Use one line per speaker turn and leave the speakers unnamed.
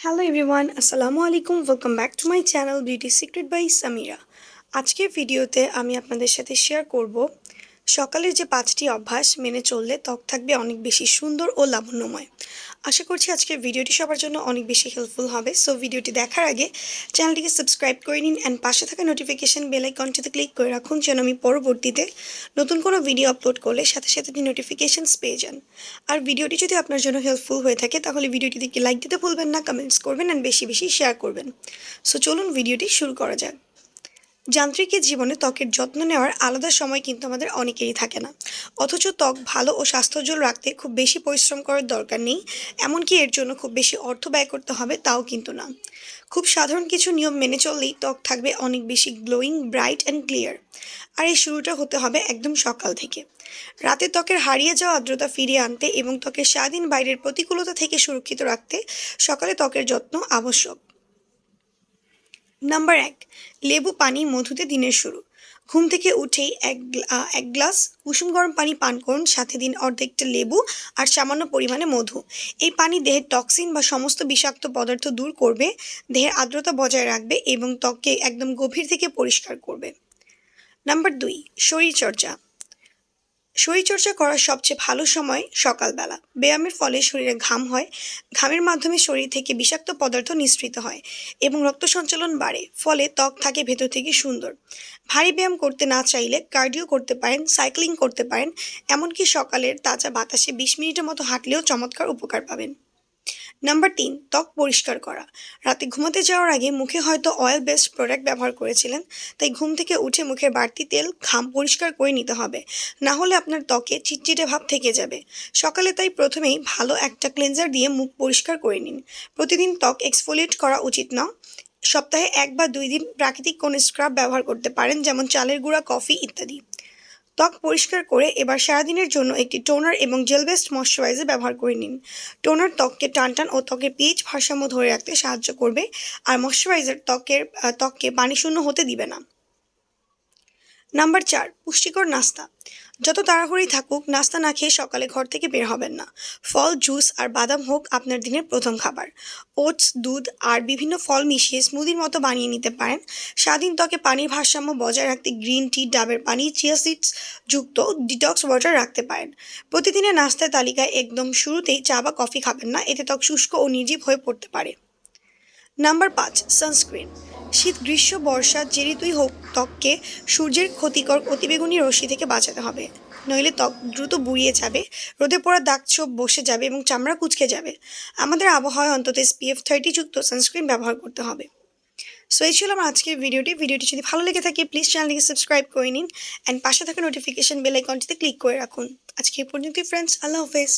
Hello everyone আসসালামু আলাইকুম welcome back to my channel beauty secret by Samira আজকের ভিডিওতে আমি আপনাদের সাথে শেয়ার করব সকালের যে পাঁচটি অভ্যাস মেনে চললে ত্বক থাকবে অনেক বেশি সুন্দর ও লাবণ্যময়। আশা করছি আজকের ভিডিওটি সবার জন্য অনেক বেশি হেল্পফুল হবে। সো ভিডিওটি দেখার আগে চ্যানেলটিকে সাবস্ক্রাইব করে নিন অ্যান্ড পাশে থাকা নোটিফিকেশান বেল আইকনটিতে ক্লিক করে রাখুন যেন আমি পরবর্তীতে নতুন কোনো ভিডিও আপলোড করলে সাথে সাথে আপনি নোটিফিকেশানস পেয়ে যান। আর ভিডিওটি যদি আপনার জন্য হেল্পফুল হয়ে থাকে, তাহলে ভিডিওটিতে লাইক দিতে ভুলবেন না কমেন্টস করবেন অ্যান্ড বেশি বেশি শেয়ার করবেন। সো চলুন ভিডিওটি শুরু করা যাক। যান্ত্রিকের জীবনে ত্বকের যত্ন নেওয়ার আলাদা সময় কিন্তু আমাদের অনেকেরই থাকে না। অথচ ত্বক ভালো ও স্বাস্থ্যোজ্জ্বল রাখতে খুব বেশি পরিশ্রম করার দরকার নেই, এমনকি এর জন্য খুব বেশি অর্থ ব্যয় করতে হবে তাও কিন্তু না। খুব সাধারণ কিছু নিয়ম মেনে চললেই ত্বক থাকবে অনেক বেশি গ্লোয়িং, ব্রাইট অ্যান্ড ক্লিয়ার। আর এই শুরুটা হতে হবে একদম সকাল থেকে। রাতে ত্বকের হারিয়ে যাওয়া আর্দ্রতা ফিরিয়ে আনতে এবং ত্বকের স্বাধীন বাইরের প্রতিকূলতা থেকে সুরক্ষিত রাখতে সকালে ত্বকের যত্ন আবশ্যক। নাম্বার এক, লেবু পানি মধুতে দিনের শুরু। ঘুম থেকে উঠেই এক এক গ্লাস কুসুম গরম পানি পান করুন, সাথে দিন অর্ধেকটা লেবু আর সামান্য পরিমাণে মধু। এই পানি দেহের টক্সিন বা সমস্ত বিষাক্ত পদার্থ দূর করবে, দেহের আর্দ্রতা বজায় রাখবে এবং ত্বককে একদম গভীর থেকে পরিষ্কার করবে। নাম্বার দুই, শরীরচর্চা। শরীরচর্চা করার সবচেয়ে ভালো সময় সকালবেলা। ব্যায়ামের ফলে শরীরে ঘাম হয়, ঘামের মাধ্যমে শরীর থেকে বিষাক্ত পদার্থ নিঃসৃত হয় এবং রক্ত সঞ্চালন বাড়ে, ফলে ত্বক থাকে ভেতর থেকে সুন্দর। ভারী ব্যায়াম করতে না চাইলে কার্ডিও করতে পারেন, সাইক্লিং করতে পারেন, এমনকি সকালের তাজা বাতাসে বিশ মিনিটের মতো হাঁটলেও চমৎকার উপকার পাবেন। নাম্বার তিন, ত্বক পরিষ্কার করা। রাতে ঘুমাতে যাওয়ার আগে মুখে হয়তো অয়েল বেসড প্রোডাক্ট ব্যবহার করেছিলেন, তাই ঘুম থেকে উঠে মুখের বাড়তি তেল, ঘাম পরিষ্কার করে নিতে হবে। না হলে আপনার ত্বকে চিটচিটে ভাব থেকে যাবে। সকালে তাই প্রথমেই ভালো একটা ক্লেনজার দিয়ে মুখ পরিষ্কার করে নিন। প্রতিদিন ত্বক এক্সফোলিয়েট করা উচিত না। সপ্তাহে এক বা দুই দিন প্রাকৃতিক কোনো স্ক্রাব ব্যবহার করতে পারেন, যেমন চালের গুঁড়া, কফি ইত্যাদি। ত্বক পরিষ্কার করে এবার সারাদিনের জন্য একটি টোনার এবং জেল বেস্ট ময়শ্চারাইজার ব্যবহার করে নিন। টোনার ত্বককে টানটান ও ত্বকের পিএইচ ভারসাম্য ধরে রাখতে সাহায্য করবে, আর ময়শ্চারাইজার ত্বকের ত্বককে পানিশূন্য হতে দিবে না। নাম্বার চার, পুষ্টিকর নাস্তা। যত তাড়াহুড়ি থাকুক, নাস্তা না খেয়ে সকালে ঘর থেকে বের হবেন না। ফল, জুস আর বাদাম হোক আপনার দিনের প্রথম খাবার। ওটস, দুধ আর বিভিন্ন ফল মিশিয়ে স্মুদির মতো বানিয়ে নিতে পারেন। স্বাধীন ত্বকে পানির ভারসাম্য বজায় রাখতে গ্রিন টি, ডাবের পানি, চিয়া সিডস যুক্ত ডিটক্স ওয়াটার রাখতে পারেন। প্রতিদিনের নাস্তার তালিকায় একদম শুরুতেই চা বা কফি খাবেন না, এতে ত্বক শুষ্ক ও নির্জীব হয়ে পড়তে পারে। নাম্বার পাঁচ, সানস্ক্রিন। শীত, গ্রীষ্ম, বর্ষা যে ঋতুই হোক, ত্বককে সূর্যের ক্ষতিকর অতিবেগুনি রশ্মি থেকে বাঁচাতে হবে। নইলে ত্বক দ্রুত বুড়িয়ে যাবে, রোদে পড়া দাগ ছোপ বসে যাবে এবং চামড়া কুচকে যাবে। আমাদের আবহাওয়ায় অন্তত এসপিএফ থার্টি যুক্ত সানস্ক্রিন ব্যবহার করতে হবে। সো এই ছিল আমার আজকের ভিডিওটি। ভিডিওটি যদি ভালো লেগে থাকে প্লিজ চ্যানেলটিকে সাবস্ক্রাইব করে নিন অ্যান্ড পাশে থাকা নোটিফিকেশন বেল আইকনটিতে ক্লিক করে রাখুন। আজকে এই পর্যন্তই ফ্রেন্ডস আল্লাহ হাফেজ।